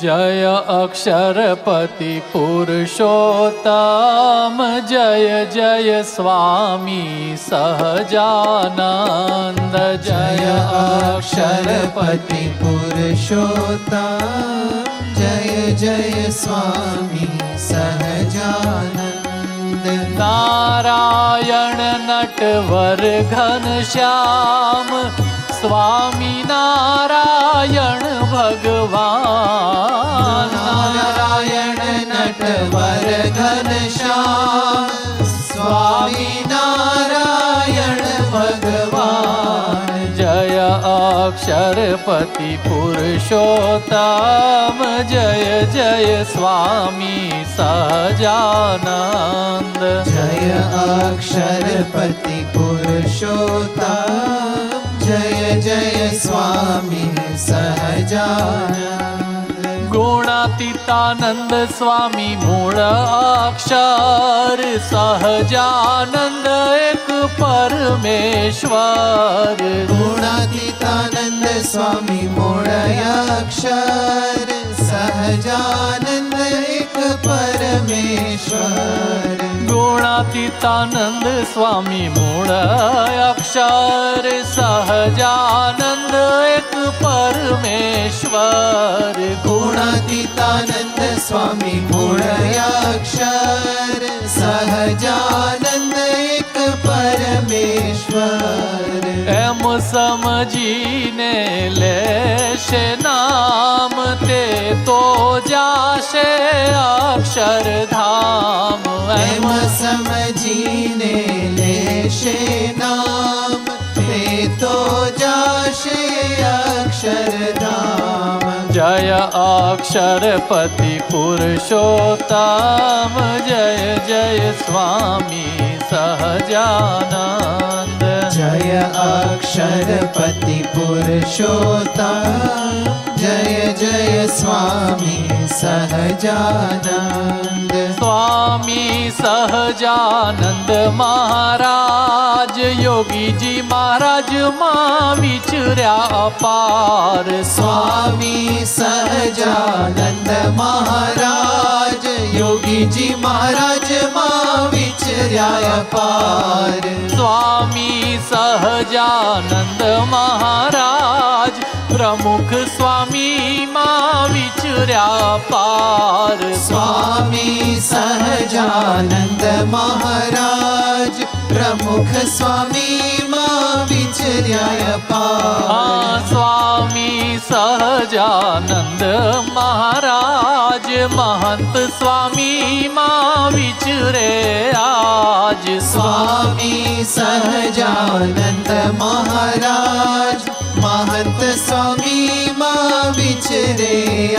जय अक्षरपति पुरुषोत्तम जय जय स्वामी सहजानन्द जय अक्षरपति पुरुषोत्तम जय जय स्वामी सहजानन्द नारायण नटवर घनश्याम સ્વામી નારાયણ ભગવાન. નારાયણ નટવર ઘનશ્યામ સ્વામી નારાયણ ભગવાન. જય અક્ષરપતિ પુરુષોત્તમ. જય જય સ્વામી સજાનંદ. જય અક્ષરપતિ પુરુષોત્તમ. जय स्वामी सहजान गुणातीतानंद स्वामी मूल अक्षर सहजानंद एक परमेश्वर। गुणातीतानंद स्वामी मूल अक्षर सहजानंद एक परमेश्वर। ગુણાતીતાનંદ સ્વામી મૂળ અક્ષર સહજાનંદ એક પરમેશ્વર. ગુણાતીતાનંદ સ્વામી મૂળ અક્ષર સહજાનંદ એક પરમેશ્વર. એમ સમજીને લેશે નામ તે તો જાશે અક્ષરધામ. એમ સમજીને લેશે નામ તે તો જાશે અક્ષરધામ. જય અક્ષરપતિ પુરુષોત્તમ જય જય સ્વામી સહજાનંદ. જય અક્ષરપતિ પુરુષોત્તમ જય જય સ્વામી સહજાનંદ સ્વામી સહજાનંદ મહારાજ યોગીજી મહારાજમાં વિચર્યા અપાર સ્વામી સહજાનંદ મહારાજ યોગીજી મહારાજમાં વિચર્યા પાર સ્વામી સહજાનંદ મહારાજ પ્રમુખ સ્વામી માં વિચર્યા પાર સ્વામી સહજાનંદ મહારાજ પ્રમુખ સ્વામી માં વિચર્યા પાર સ્વામી સહજાનંદ મહારાજ મહંત સ્વામી માં વિચરે આજ. સ્વામી સહજાનંદ મહારાજ મહંત સ્વામી માં વિચરે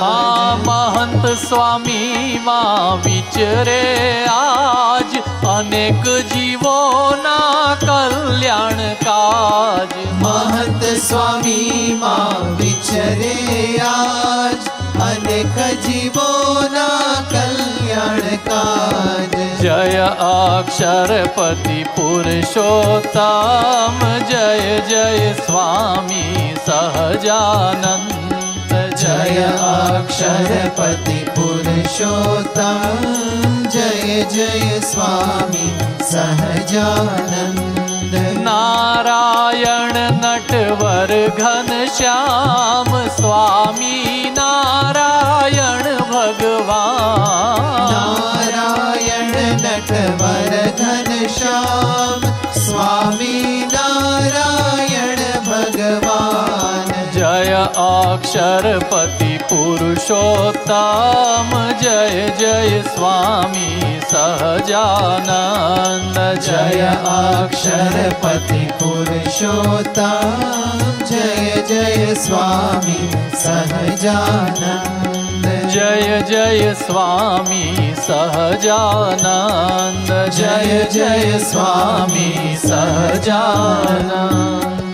આ મહંત સ્વામી માં વિચરે આજ. અનેક જીવોના કલ્યાણ કાજ. મહંત સ્વામી માં વિચરે આજ. અનેક જીવોના કલ્યાણ કાજ જય અક્ષરપતિ પુરુષોત્તમ જય જય સ્વામી સહજાનંદ જય અક્ષરપતિ પુરુષોત્તમ જય જય સ્વામી સહજાનંદ નારાયણ નટવર ઘનશ્યામ સ્વામી નારાયણ ભગવાન નારાયણ નટવર ઘનશ્યામ અક્ષરપતિ પુરુષોત્તમ, જય જય સ્વામી સહજાનંદ, જય અક્ષરપતિ પુરુષોત્તમ, જય જય સ્વામી સહજાનંદ, જય જય સ્વામી સહજાનંદ, જય જય સ્વામી સહજાનંદ.